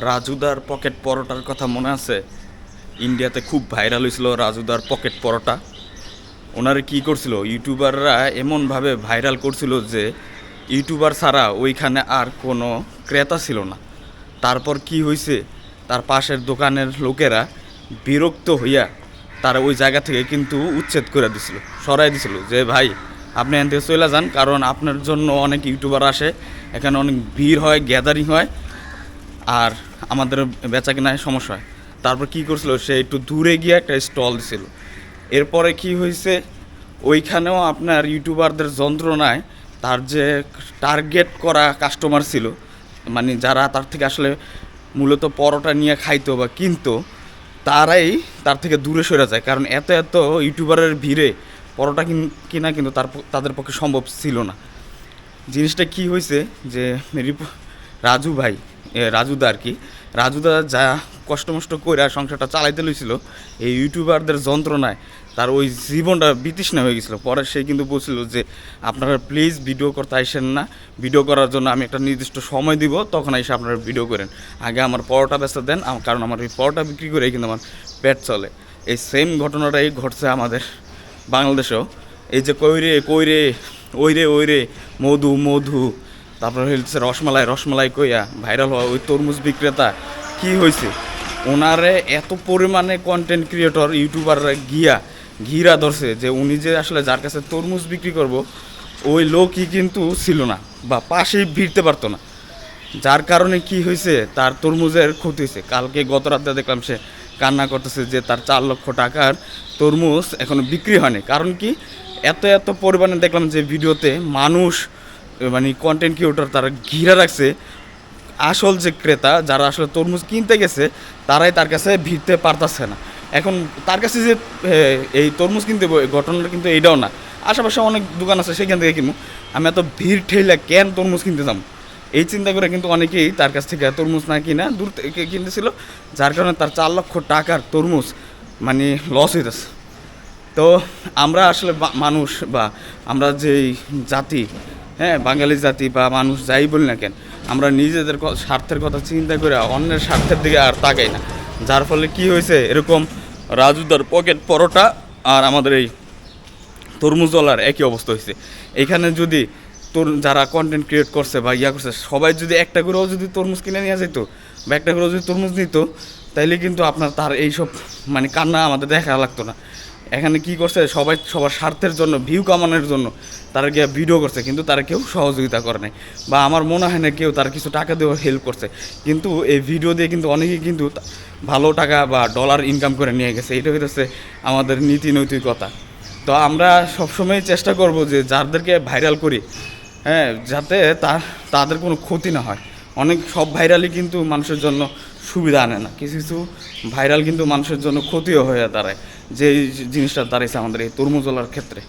রাজুদার pocket পরোটার কথা মনে আছে? ইন্ডিয়াতে খুব ভাইরাল হয়েছিল রাজুদার পকেট পরোটা। ওনারা কি করছিল? ইউটিউবাররা এমনভাবে ভাইরাল করছিল যে ইউটিউবার ছাড়া ওইখানে আর কোনো ক্রেতা ছিল না। তারপর কি হয়েছে? তার পাশের দোকানের লোকেরা বিরক্ত হইয়া তারা ওই জায়গা থেকে কিন্তু উচ্ছেদ করে দিছিল, সরাই দিছিল যে, ভাই, আপনি এখান থেকে চলে যান, কারণ আপনার জন্য অনেক ইউটিউবার আসে, এখানে অনেক ভিড় হয়, গ্যাদারিং হয় আর আমাদের বেচা কেনায় সমস্যা হয়। তারপর কি করছিল? সে একটু দূরে গিয়ে একটা স্টল দিছিল। এরপরে কি হয়েছে ওইখানেও আপনার ইউটিউবারদের যন্ত্রণায় তার যে টার্গেট করা কাস্টমার ছিল মানে যারা তার থেকে আসলে মূলত পরোটা নিয়ে খাইতো বা কিনতো, তারাই তার থেকে দূরে সরে যায়। কারণ এত এত ইউটিউবারের ভিড়ে পরোটা কিন- কিনা কিন্তু তার তাদের পক্ষে সম্ভব ছিল না। জিনিসটা কি হয়েছে যে রাজু ভাই রাজুদা আর কি। রাজুদা যা কষ্ট মষ্ট করে সংসারটা চালাইতে লইছিল, এই ইউটিউবারদের যন্ত্রণায় তার ওই জীবনটা বিতৃষ্ণা হয়ে গেছিল। পরে সে কিন্তু বলছিল যে, আপনারা প্লিজ ভিডিও করতে আসেন না। ভিডিও করার জন্য আমি একটা নির্দিষ্ট সময় দিব, তখন এসে আপনারা ভিডিও করেন। আগে আমার পরোটা ব্যস্ত দেন কারণ আমার ওই পরোটা বিক্রি করে কিন্তু আমার পেট চলে। এই সেম ঘটনাটাই ঘটছে আমাদের বাংলাদেশেও। এই যে কইরে কইরে, ওইরে ওইরে, মধু মধু তারপর হচ্ছে রসমালাই রসমালাই কইয়া ভাইরাল হওয়া ওই তরমুজ বিক্রেতা, কি হয়েছে ওনারে এত পরিমাণে কন্টেন্ট ক্রিয়েটর ইউটিউবাররা গিয়া ঘিরা ধরছে যে উনি যে আসলে যার কাছে তরমুজ বিক্রি করব, ওই লোকই কিন্তু ছিল না বা পাশেই ভিড়তে পারতো না। যার কারণে কি হয়েছে তার তরমুজের ক্ষতি হয়েছে কালকে গত রাতে দেখলাম সে কান্না করতেছে যে তার চার লক্ষ টাকার তরমুজ এখনও বিক্রি হয়নি। কারণ কি, এত এত পরিমাণে দেখলাম যে ভিডিওতে মানুষ মানে কন্টেন্ট ক্রিয়েটর তারা ঘিরে রাখছে। আসল যে ক্রেতা, যারা আসলে তরমুজ কিনতে গেছে, তারাই তার কাছে ভিড়তে পারতাছে না। এখন তার কাছে যে এই তরমুজ কিনতে ঘটনাটা কিন্তু এইটাও না। আশেপাশে অনেক দোকান আছে, সেখান থেকে কিনবো। আমি এত ভিড় ঠেলে কেন তরমুজ কিনতে যাব? এই চিন্তা করে কিন্তু অনেকেই তার কাছ থেকে তরমুজ না কিনা দূর থেকে কিনতেছিল, যার কারণে তার চার লক্ষ টাকার তরমুজ মানে লস হইতেছে। তো আমরা আসলে মানুষ বা আমরা যেই জাতি হ্যাঁ বাঙালি জাতি বা মানুষ যাই বলি না কেন, আমরা নিজেদের স্বার্থের কথা চিন্তা করে অন্যের স্বার্থের দিকে আর তাকাই না। যার ফলে কি হয়েছে, এরকম রাজুদার পকেট পরোটা আর আমাদের এই তরমুজওয়ালার একই অবস্থা হয়েছে। এখানে যদি তোর যারা কন্টেন্ট ক্রিয়েট করছে বা ইয়া করছে, সবাই যদি একটা করেও যদি তরমুজ কিনে নিয়ে যেত বা একটা করেও যদি তরমুজ নিত, তাইলে কিন্তু আপনার তার এইসব মানে কান্না আমাদের দেখা লাগতো না। এখানে কি করছে? সবাই সবার স্বার্থের জন্য ভিউ কামানোর জন্য তারা গিয়ে ভিডিও করছে, কিন্তু তারা কেউ সহযোগিতা করে নাই। বা আমার মনে হয় না কেউ তার কিছু টাকা দিয়েও হেল্প করছে। কিন্তু এই ভিডিও দিয়ে কিন্তু অনেকেই কিন্তু ভালো টাকা বা ডলার ইনকাম করে নিয়ে গেছে। এটা হচ্ছে আমাদের নীতি নৈতিকতা তো আমরা সবসময় চেষ্টা করব যে যাদেরকে ভাইরাল করি হ্যাঁ যাতে তা, তাদের কোনো ক্ষতি না হয়। অনেক সব ভাইরালই কিন্তু মানুষের জন্য সুবিধা আনে না। কিছু কিছু ভাইরাল কিন্তু মানুষের জন্য ক্ষতিও হয়ে দাঁড়ায়। যে জিনিসটা দাঁড়িয়েছে আমাদের এই তরমুজলার ক্ষেত্রে।